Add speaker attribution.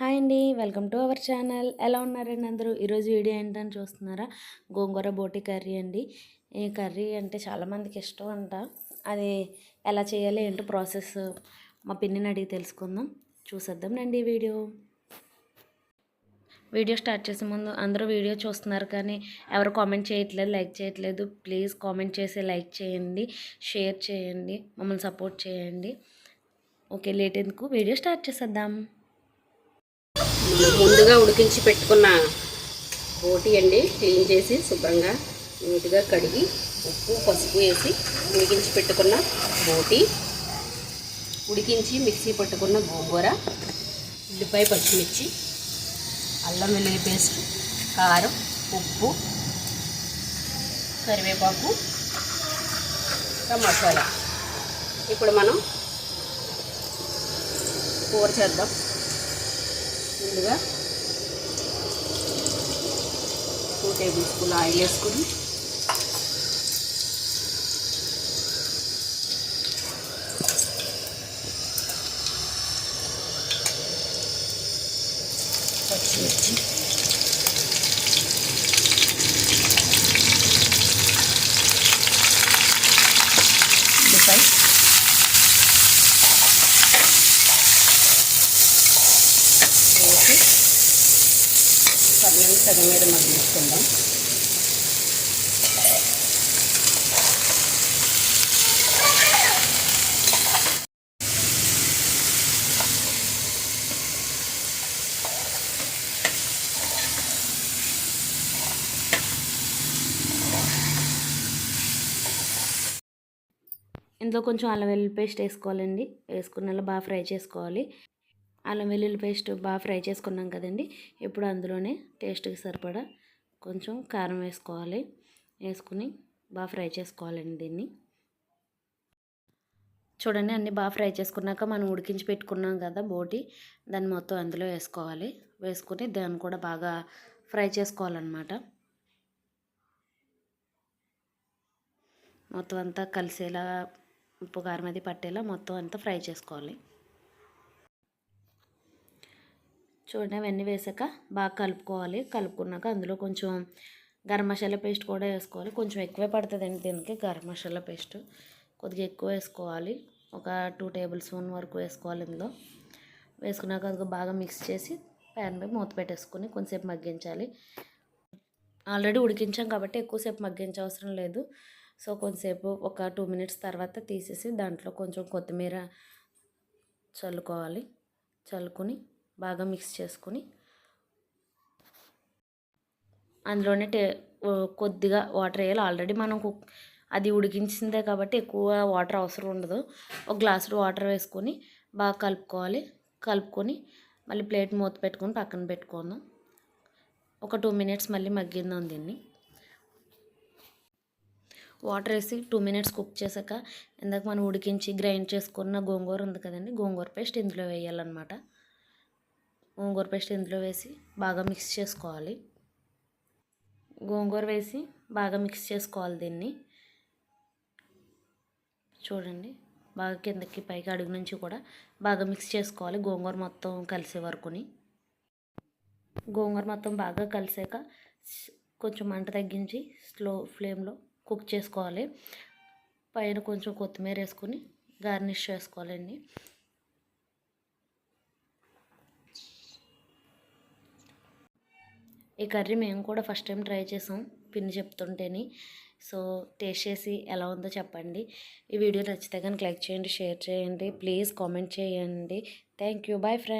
Speaker 1: Hi అండి welcome to our channel. ఎలా ఉన్నారండి అందరూ? ఈరోజు వీడియో ఏంటని చూస్తున్నారా? గోంగూర బోటి కర్రీ అండి. ఈ కర్రీ అంటే చాలామందికి ఇష్టం అంట. అది ఎలా చేయాలి ఏంటో ప్రాసెస్? మా పిన్నిని అడిగి తెలుసుకుందాం. చూసేద్దాం రండి వీడియో. వీడియో స్టార్ట్ చేసే ముందు అందరూ వీడియో చూస్తున్నారు కానీ ఎవరు కామెంట్ చేయట్లేదు లైక్ చేయట్లేదు. ప్లీజ్ కామెంట్ చేసి లైక్ చేయండి షేర్ చేయండి మమ్మల్ని సపోర్ట్ చేయండి. ఓకే లేట్ ఎందుకు? వీడియో స్టార్ట్ చేసేద్దాం.
Speaker 2: ముందుగా ఉడికించి పెట్టుకున్న బోటి అండి క్లీన్ చేసి శుభ్రంగా నీట్గా కడిగి ఉప్పు పసుపు వేసి ఉడికించి పెట్టుకున్న బోటి ఉడికించి మిక్సీ పట్టుకున్న గోంగూర ఉల్లిపాయ పచ్చిమిర్చి అల్లం వెల్లుల్లి పేస్ట్ కారం ఉప్పు కరివేపాకు మసాలా. ఇప్పుడు మనం కూర చేద్దాం. ముందుగా టూ టేబుల్ స్పూన్ ఆయిల్ వేసుకుని. పచ్చిమిర్చి ఉల్లిపాయ వేసి సగం మీద మగ్గించుకుందాం
Speaker 1: ఇందులో కొంచెం అల్లం వెల్లుల్లి పేస్ట్ వేసుకోవాలండి. వేసుకున్న బాగా ఫ్రై చేసుకోవాలి. అల్లం వెల్లుల్లి పేస్ట్ బాగా ఫ్రై చేసుకున్నాం కదండి. ఇప్పుడు అందులోనే టేస్ట్కి సరిపడా కొంచెం కారం వేసుకోవాలి. వేసుకుని బాగా ఫ్రై చేసుకోవాలండి దీన్ని. చూడండి అన్నీ బాగా ఫ్రై చేసుకున్నాక మనం ఉడికించి పెట్టుకున్నాం కదా బోటి. దాన్ని మొత్తం అందులో వేసుకోవాలి. వేసుకుని దాన్ని కూడా బాగా ఫ్రై చేసుకోవాలన్నమాట. మొత్తం అంతా కలిసేలా ఉప్పు కారం అది పట్టేలా మొత్తం అంతా ఫ్రై చేసుకోవాలి. చూడండి అవన్నీ వేసాక బాగా కలుపుకోవాలి. కలుపుకున్నాక అందులో కొంచెం గరం మసాలా పేస్ట్ కూడా వేసుకోవాలి. కొంచెం ఎక్కువే పడుతుందండి దీనికి గరం మసాలా పేస్ట్. కొద్దిగా ఎక్కువ వేసుకోవాలి. ఒక టూ టేబుల్ స్పూన్ వరకు వేసుకోవాలి ఇందులో. వేసుకున్నాక అది బాగా మిక్స్ చేసి ప్యాన్ పై మూత పెట్టేసుకొని కొంచెంసేపు మగ్గించాలి. ఆల్రెడీ ఉడికించాం కాబట్టి ఎక్కువసేపు మగ్గించే అవసరం లేదు. సో కొంచెంసేపు ఒక టూ మినిట్స్ తర్వాత తీసేసి దాంట్లో కొంచెం కొత్తిమీర చల్లుకోవాలి. చల్లుకొని బాగా మిక్స్ చేసుకొని అందులోనే టే కొద్దిగా వాటర్ వేయాలి. ఆల్రెడీ మనం కుక్ అది ఉడికించిందే కాబట్టి ఎక్కువ వాటర్ అవసరం ఉండదు. ఒక గ్లాసు వాటర్ వేసుకొని బాగా కలుపుకోవాలి. కలుపుకొని మళ్ళీ ప్లేట్ మూత పెట్టుకొని పక్కన పెట్టుకుందాం. ఒక టూ మినిట్స్ మళ్ళీ మగ్గిందాం దీన్ని. వాటర్ వేసి టూ మినిట్స్ కుక్ చేశాక ఇందాక మనం ఉడికించి గ్రైండ్ చేసుకున్న గోంగూర ఉంది కదండి గోంగూర పేస్ట్ ఇందులో వేయాలన్నమాట. గోంగూర పేస్ట్ ఇందులో వేసి బాగా మిక్స్ చేసుకోవాలి. గోంగూర వేసి బాగా మిక్స్ చేసుకోవాలి దీన్ని. చూడండి బాగా కిందకి పైకి అడుగు నుంచి కూడా బాగా మిక్స్ చేసుకోవాలి గోంగూర మొత్తం కలిసే వరకుని. గోంగూర మొత్తం బాగా కలిసాక కొంచెం మంట తగ్గించి స్లో ఫ్లేమ్లో కుక్ చేసుకోవాలి. పైన కొంచెం కొత్తిమీర వేసుకొని గార్నిష్ చేసుకోవాలండి. ఈ కర్రీ మేము కూడా ఫస్ట్ టైం ట్రై చేసాం పిన్ని చెప్తుంటేని. సో టేస్ట్ చేసి ఎలా ఉందో చెప్పండి. ఈ వీడియో నచ్చితే కనుక లైక్ చేయండి షేర్ చేయండి ప్లీజ్ కామెంట్ చేయండి. Thank you. Bye friend